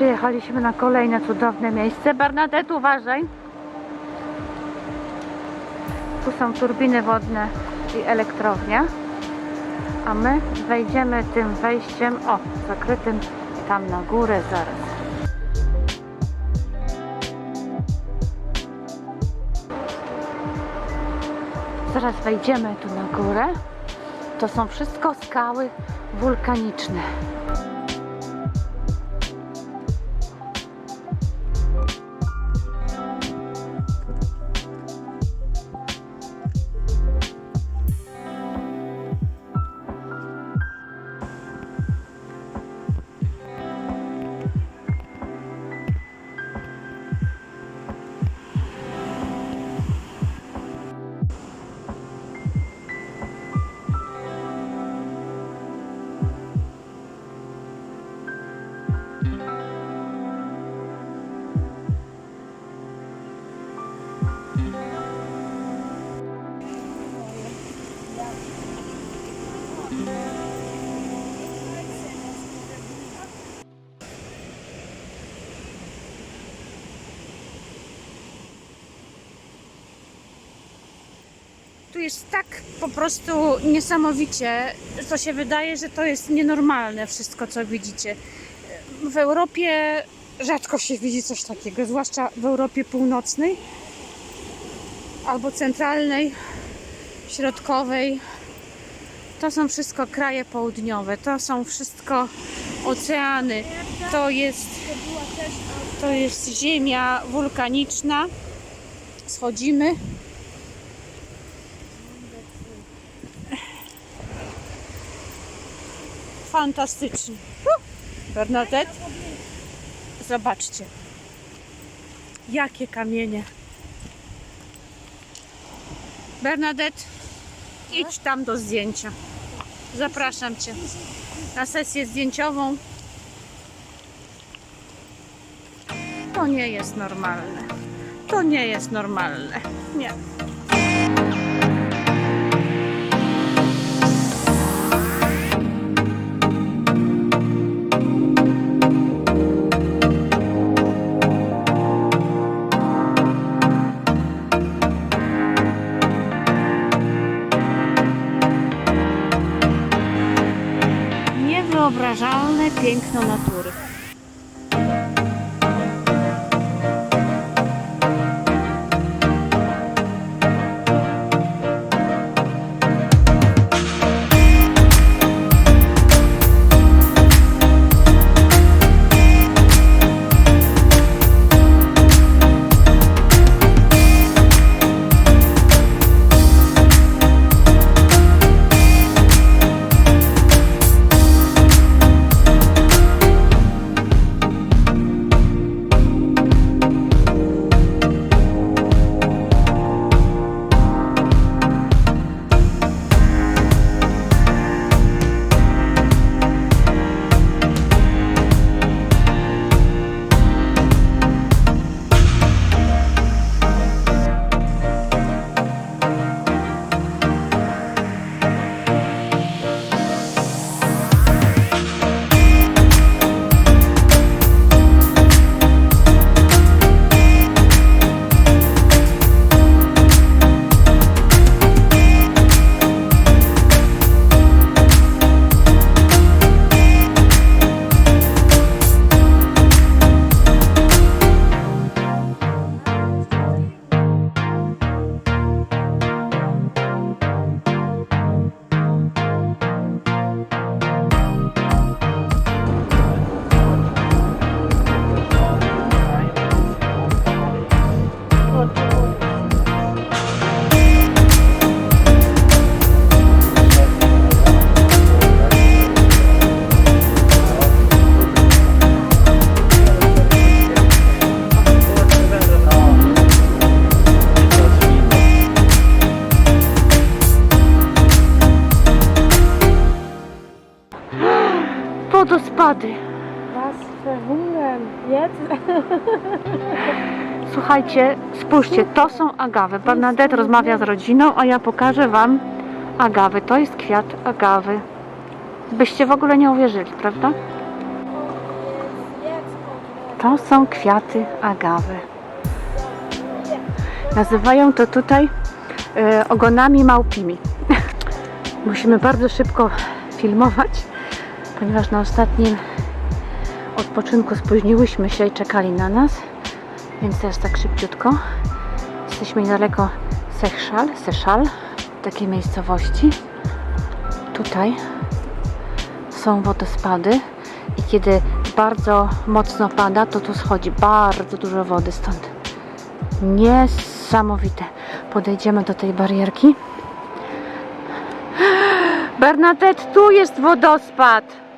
Przyjechaliśmy na kolejne cudowne miejsce. Bernadette, uważaj. Tu są turbiny wodne i elektrownia. A my wejdziemy tym wejściem, o, zakrytym tam na górę zaraz. Zaraz wejdziemy tu na górę. To są wszystko skały wulkaniczne. Tu jest tak po prostu niesamowicie, to się wydaje, że to jest nienormalne wszystko, co widzicie. W Europie rzadko się widzi coś takiego, zwłaszcza w Europie Północnej albo centralnej, środkowej. To są wszystko kraje południowe, to są wszystko oceany, to jest, to jest ziemia wulkaniczna. Schodzimy. Fantastycznie. Uh, Bernadette, zobaczcie. Jakie kamienie. Bernadette, idź tam do zdjęcia. Zapraszam Cię na sesję zdjęciową. To nie jest normalne. To nie jest normalne. Nie. Niewyobrażalne piękno natury. Wodospady. Was verhungern. Jetzt? Słuchajcie, spójrzcie, to są agawy. Bernadette rozmawia z rodziną, a ja pokażę Wam agawy. To jest kwiat agawy. Byście w ogóle nie uwierzyli, prawda? To są kwiaty agawy. Nazywają to tutaj e, ogonami małpimi. Musimy bardzo szybko filmować, ponieważ na ostatnim odpoczynku spóźniłyśmy się i czekali na nas, więc teraz tak szybciutko. Jesteśmy niedaleko Sechszal, Seszal, takiej miejscowości. Tutaj są wodospady i kiedy bardzo mocno pada, to tu schodzi bardzo dużo wody stąd. Niesamowite. Podejdziemy do tej barierki. Bernadette, tu jest wodospad.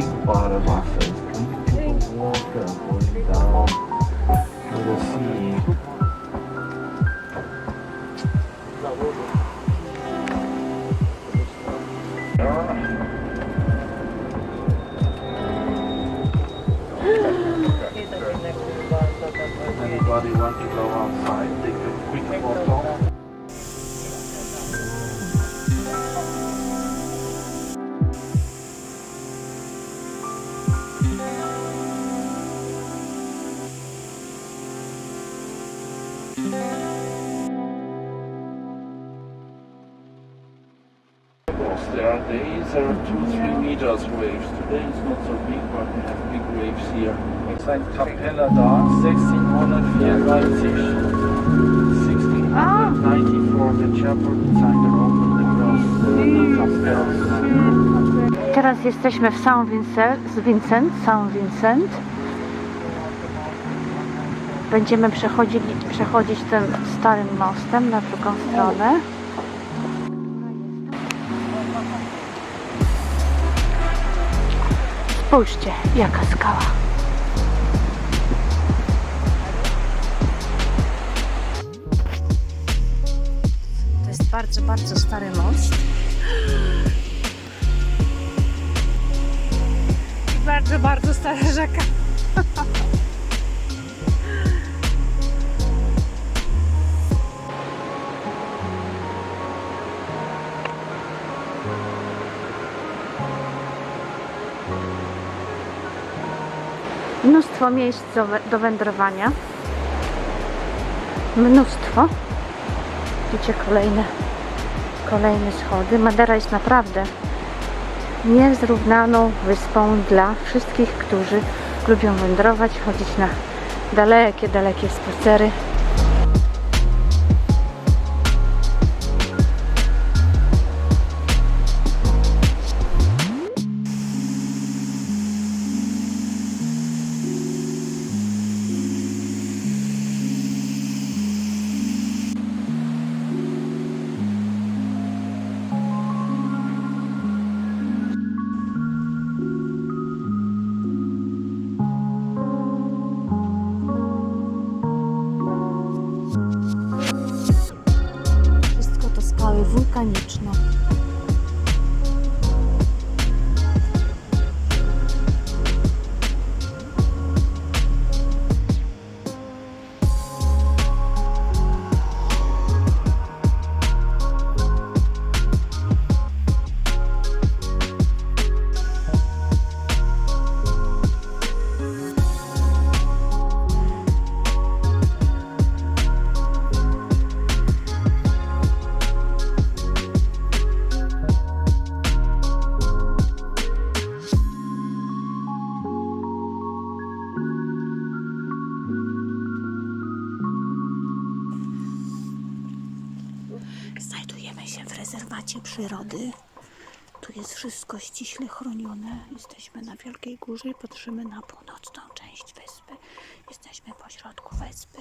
big bottle of there are two, three meters waves. Today it's not so big, but we have big waves here. Da, 1694. 1694, the chapel designed the Castells. Teraz jesteśmy w Saint Vincent, Vincent, Vincent. Będziemy przechodzić tym starym mostem na drugą stronę. Spójrzcie, jaka skała. To jest bardzo, bardzo stary most. I bardzo, bardzo stara rzeka. Mnóstwo miejsc do, do wędrowania. Mnóstwo. Widzicie kolejne, kolejne schody. Madera jest naprawdę niezrównaną wyspą dla wszystkich, którzy lubią wędrować, chodzić na dalekie, dalekie spacery. Rezerwacie przyrody. Tu jest wszystko ściśle chronione. Jesteśmy na Wielkiej Górze i patrzymy na północną część wyspy. Jesteśmy pośrodku wyspy.